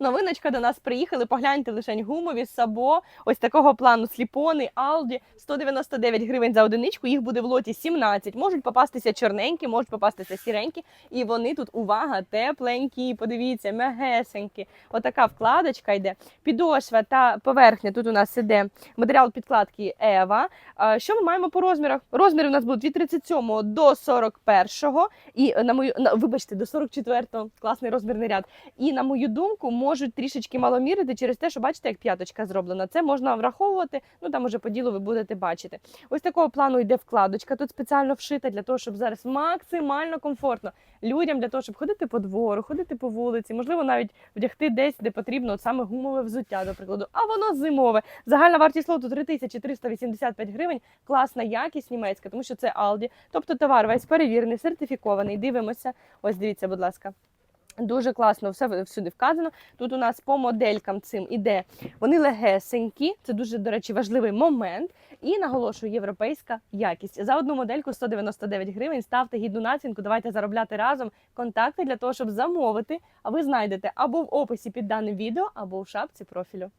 Новиночка до нас приїхали. Погляньте лишень гумові, сабо, ось такого плану сліпони, Алді, 199 гривень за одиничку. Їх буде в лоті 17. Можуть попастися чорненькі, можуть попастися сіренькі. І вони тут, увага, тепленькі. Подивіться, мягесенькі. Отака вкладочка йде. Підошва та поверхня. Тут у нас іде матеріал підкладки Ева. Що ми маємо по розмірах? Розміри у нас будуть від 37 до 41 і на мою на, вибачте, до 44 класний розмірний ряд. І на мою думку, можуть трішечки маломірити через те, що бачите, як п'яточка зроблена. Це можна враховувати. Ну там уже по ділу ви будете бачити. Ось такого плану йде вкладочка. Тут спеціально вшита для того, щоб зараз максимально комфортно людям для того, щоб ходити по двору, ходити по вулиці, можливо, навіть вдягти десь, де потрібно от саме гумове взуття, до прикладу. А воно зимове. Загальна вартість лоту 3385 гривень. Класна якість німецька, тому що це Aldi. Тобто товар весь перевірений, сертифікований. Дивимося. Ось дивіться, будь ласка. Дуже класно, все всюди вказано. Тут у нас по моделькам цим іде. Вони легесенькі, це дуже, до речі, важливий момент. І наголошую, європейська якість. За одну модельку 199 гривень. Ставте гідну націнку, давайте заробляти разом. Контакти для того, щоб замовити. А ви знайдете або в описі під даним відео, або в шапці профілю.